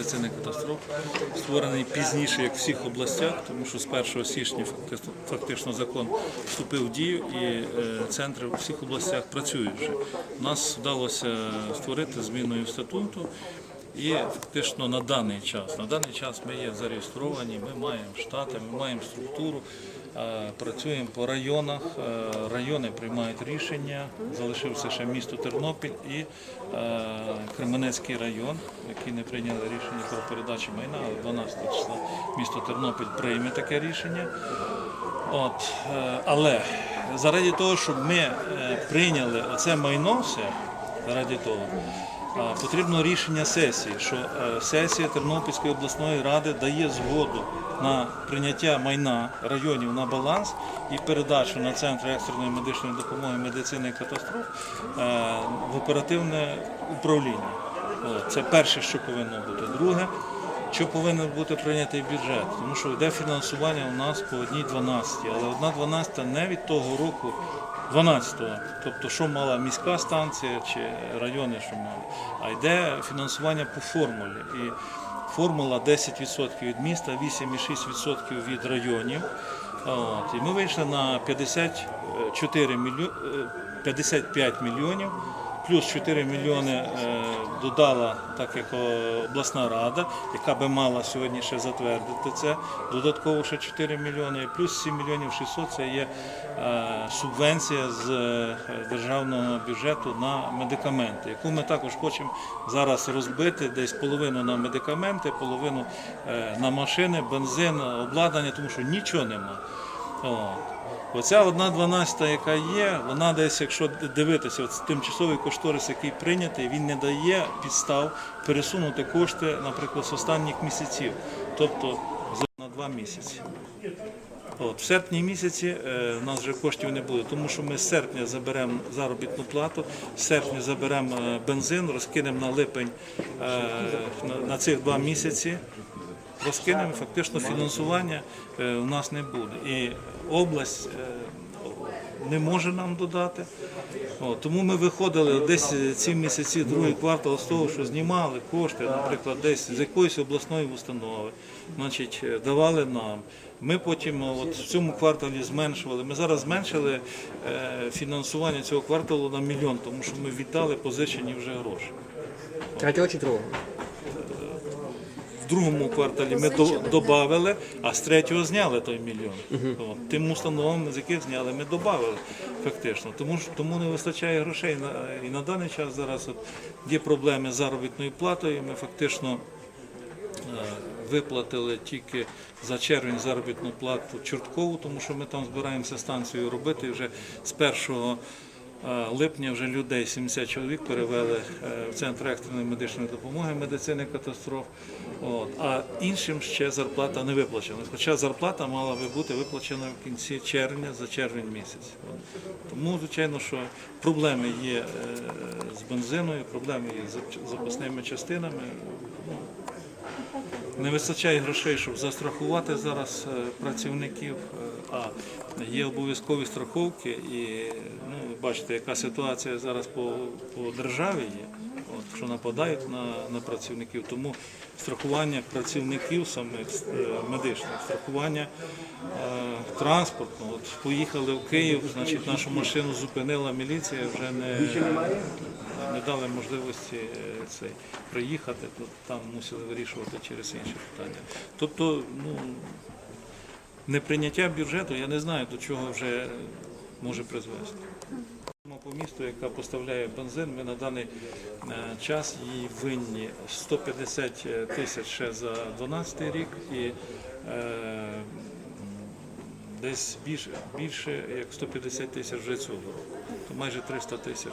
медицини катастрофа, створений пізніше, як в всіх областях, тому що з 1 січня фактично- закон вступив в дію і е, центри в всіх областях працюють вже. У нас вдалося створити зміною статуту. І фактично на даний час, на даний час ми є зареєстровані, ми маємо штати, ми маємо структуру, е, працюємо по районах, е, райони приймають рішення, залишився ще місто Тернопіль і е, Кременецький район, які не прийняли рішення про передачу майна, але 12 числа місто Тернопіль прийме таке рішення. От, але заради того, щоб ми прийняли оце майно все, заради того, потрібно рішення сесії, що е, сесія Тернопільської обласної ради дає згоду на прийняття майна районів на баланс і передачу на центр екстреної медичної допомоги медицини і катастроф е, в оперативне управління. Це перше, що повинно бути. Друге, що повинен бути прийнятий бюджет, тому що йде фінансування у нас по одній 12, але одна 12 не від того року 12-го, тобто що мала міська станція чи райони, що мали, а йде фінансування по формулі. І формула 10% від міста, 8,6% від районів. От, і ми вийшли на 54 мільйо... е, 55 мільйонів плюс 4 мільйони е, додала, так як обласна рада, яка би мала сьогодні ще затвердити це. Додатково ще 4 мільйони, плюс 7 мільйонів 600 це є е, субвенція з е, державного бюджету на медикаменти, яку ми також хочемо зараз розбити десь половину на медикаменти, половину на машини, бензин, обладнання, тому що нічого нема. Оця одна дванадцята, яка є, вона десь, якщо дивитися, от тимчасовий кошторис, який прийнятий, він не дає підстав пересунути кошти, наприклад, з останніх місяців, тобто на два місяці. От, в серпні місяці е, в нас вже коштів не буде, тому що ми з серпня заберемо заробітну плату, з серпня заберемо е, бензин, розкинемо на липень е, на цих два місяці. Розкинемо, фактично фінансування е, у нас не буде. І область е, не може нам додати. Тому ми виходили десь ці місяці, другий квартал з того, що знімали кошти, наприклад, десь з якоїсь обласної установи, значить, е, давали нам. Ми потім е, от в цьому кварталі зменшували. Ми зараз зменшили е, фінансування цього кварталу на мільйон, тому що ми віддали позичені вже гроші. Третього чи другого? Другому кварталі ми додали, а з третього зняли той мільйон. От, тим установам, з яких зняли, ми додали фактично. Тому ж тому не вистачає грошей. І на даний час зараз от є проблеми з заробітною платою. Ми фактично е, виплатили тільки за червень заробітну плату Чорткову, тому що ми там збираємося станцію робити. Вже з 1 е, липня вже людей 70 чоловік перевели е, в центр екстреної медичної допомоги медицини катастроф. От. А іншим ще зарплата не виплачена. Хоча зарплата мала би бути виплачена в кінці червня за червень місяць. От. Тому, звичайно, що проблеми є е, з бензиною, проблеми є з запасними частинами. Ну, не вистачає грошей, щоб застрахувати зараз е, працівників, е, а є обов'язкові страховки. І ну, бачите, яка ситуація зараз по, по державі є, от, що нападають на, на працівників. Тому страхування працівників самих е, медичних, страхування е, транспортного. От поїхали в Київ, значить нашу машину зупинила міліція, вже не, не дали можливості е, цей, приїхати, то там мусили вирішувати через інші питання. Тобто, ну, неприйняття бюджету, я не знаю, до чого вже може призвести. По місту, яка поставляє бензин, ми на даний е, час їй винні 150 тисяч ще за 2012 рік і е, десь більше, більше як 150 тисяч вже цього року, то майже 300 тисяч.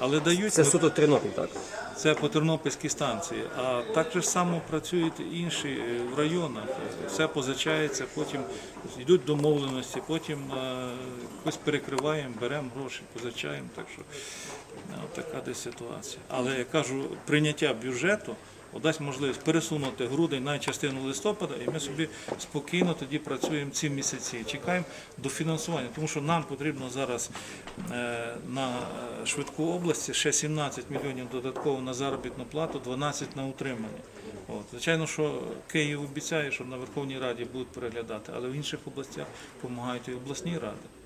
Але дають Це суто Тернопіль, так? це по Тернопільській станції. А так же само працюють інші е, в районах. Все позичається, потім йдуть домовленості, потім е, якось перекриваємо, беремо гроші, позичаємо. Так що е, така десь ситуація. Але я кажу, прийняття бюджету дасть можливість пересунути грудень на частину листопада, і ми собі спокійно тоді працюємо ці місяці. Чекаємо до фінансування, тому що нам потрібно зараз е, на е, швидку області ще 17 мільйонів додатково на заробітну плату, 12 на утримання. От. Звичайно, що Київ обіцяє, що на Верховній Раді будуть переглядати, але в інших областях допомагають і обласні ради.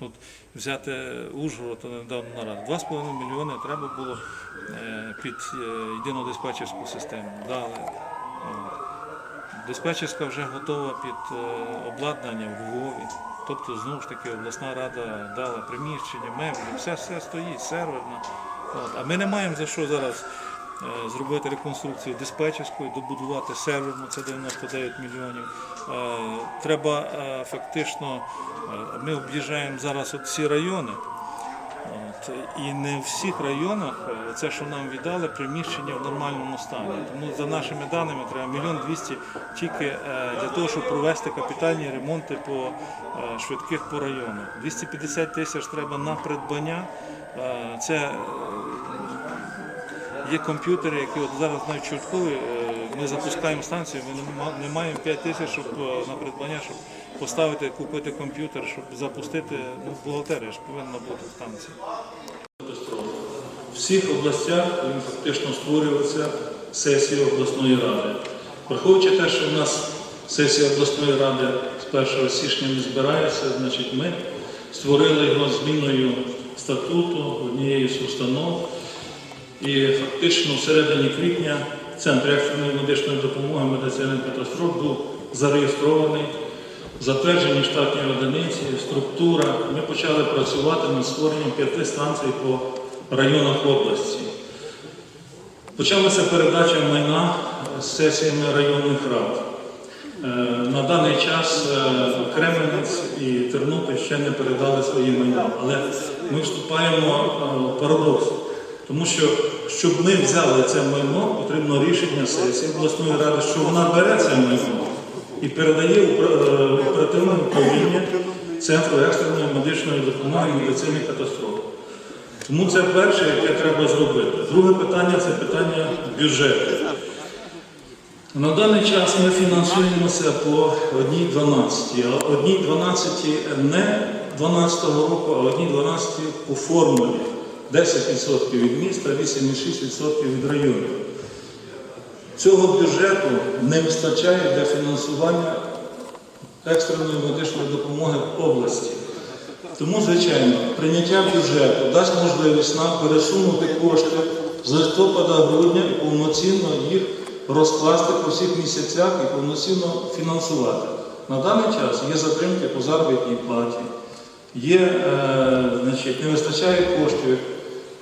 От взяти Ужгород недавно нараз. 2,5 мільйони треба було е, під е, єдину диспетчерську систему. Дали. Диспетчерська вже готова під е, обладнання в Львові. Тобто, знову ж таки, обласна рада дала приміщення, меблі, все, все стоїть, серверна. От. А ми не маємо за що зараз зробити реконструкцію диспетчерської, добудувати серверну, це 99 мільйонів. Е, Треба е, фактично, е, ми об'їжджаємо зараз от всі райони. От, і не в всіх районах е, це, що нам віддали, приміщення в нормальному стані. Тому за нашими даними треба мільйон двісті тільки е, для того, щоб провести капітальні ремонти по е, швидких по районах. 250 тисяч треба на придбання. Е, Це е, Є комп'ютери, які от зараз навіть в Чорткові, е, ми запускаємо станцію, ми не маємо 5 тисяч щоб, е, на придбання, щоб поставити, купити комп'ютер, щоб запустити, ну, бухгалтерія ж повинна бути станція. В всіх областях фактично створюється сесія обласної ради. Враховуючи те, що в нас сесія обласної ради з 1 січня не збирається, значить ми створили його зміною статуту однієї з установ. І фактично в середині квітня Центр екстреної медичної допомоги медицини катастроф був зареєстрований, затверджені штатні одиниці, структура. Ми почали працювати над створенням п'яти станцій по районах області. Почалася передача майна з сесіями районних рад. Е, На даний час е, Кременець і Тернопіль ще не передали свої майна, але ми вступаємо е, в. Тому що, щоб ми взяли це майно, потрібно рішення сесії обласної ради, що вона бере це майно і передає е, оперативне управління Центру екстреної медичної допомоги медицини катастроф. Тому це перше, яке треба зробити. Друге питання це питання бюджету. На даний час ми фінансуємося по одній 12, а одній 12 не 12 року, а одній 12 по формулі. 10% від міста, 8,6% від районів. Цього бюджету не вистачає для фінансування екстреної медичної допомоги в області. Тому, звичайно, прийняття бюджету дасть можливість нам пересунути кошти з листопада-грудня і повноцінно їх розкласти по всіх місяцях і повноцінно фінансувати. На даний час є затримки по заробітній платі, є, е, значить, не вистачає коштів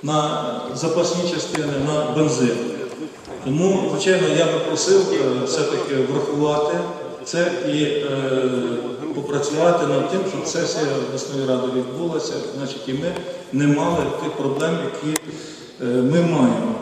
на запасні частини, на бензин. Тому, звичайно, я би просив е, все-таки врахувати це і е, попрацювати над тим, щоб сесія обласної ради відбулася, значить, і ми не мали тих проблем, які е, ми маємо.